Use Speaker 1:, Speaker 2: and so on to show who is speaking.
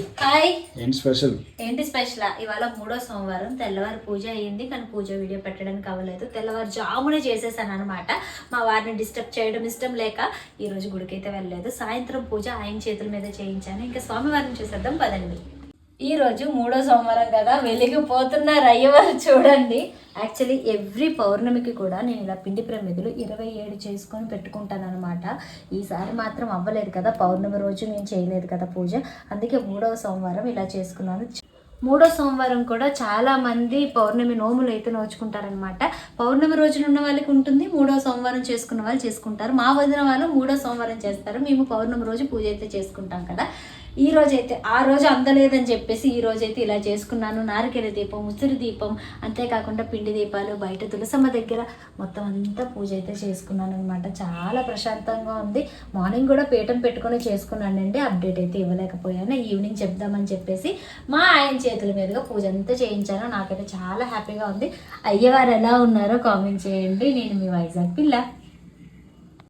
Speaker 1: Hi
Speaker 2: ఏంటి special?
Speaker 1: ఏంటి special? ఇవాళ మూడో సోమవారం తెల్లవారు పూజ అయ్యింది కానీ పూజ వీడియో పెట్టడానికి అవ్వలేదు తెల్లవారు జామునే చేసేసాను అనమాట మా వారిని డిస్టర్బ్ చేయడం ఇష్టం లేక ఈ రోజు గుడికి అయితే వెళ్ళలేదు. సాయంత్రం పూజ ఆయన చేతుల మీద చేయించాను. ఇంకా స్వామివారిని చూసేద్దాం. పదండి. ఈ రోజు మూడో సోమవారం కదా వెలిగిపోతున్నారు అయ్యవారు చూడండి. యాక్చువల్లీ ఎవ్రీ పౌర్ణమికి కూడా నేను ఇలా పిండి ప్రమిదలు ఇరవై ఏడు చేసుకొని పెట్టుకుంటాను అనమాట ఈసారి మాత్రం అవ్వలేదు కదా పౌర్ణమి రోజు నేను చేయలేదు కదా పూజ. అందుకే మూడవ సోమవారం ఇలా చేసుకున్నాను. మూడో సోమవారం కూడా చాలామంది పౌర్ణమి నోములు అయితే నోచుకుంటారనమాట పౌర్ణమి రోజున ఉన్న వాళ్ళకి ఉంటుంది మూడో సోమవారం చేసుకున్న వాళ్ళు చేసుకుంటారు. మా వదిన వాళ్ళు మూడో సోమవారం చేస్తారు. మేము పౌర్ణమి రోజు పూజ అయితే చేసుకుంటాం కదా. ఈ రోజు అయితే ఆ రోజు అందలేదని చెప్పేసి ఈ రోజు అయితే ఇలా చేసుకున్నాను. నారికెల దీపం ఉసిరి దీపం అంతేకాకుండా పిండి దీపాలు బయట తులసమ్మ దగ్గర మొత్తం అంతా పూజ అయితే చేసుకున్నాను అనమాట చాలా ప్రశాంతంగా ఉంది. మార్నింగ్ కూడా పీఠం పెట్టుకొని చేసుకున్నానండి. అప్డేట్ అయితే ఇవ్వలేకపోయాను. ఈవినింగ్ చెప్దామని చెప్పేసి మా ఆయన చేతుల మీదుగా పూజ అంతా చేయించాను. నాకైతే చాలా హ్యాపీగా ఉంది. అయ్యవారు ఎలా ఉన్నారో కామెంట్ చేయండి. నేను మీ వైజాగ్ పిల్ల.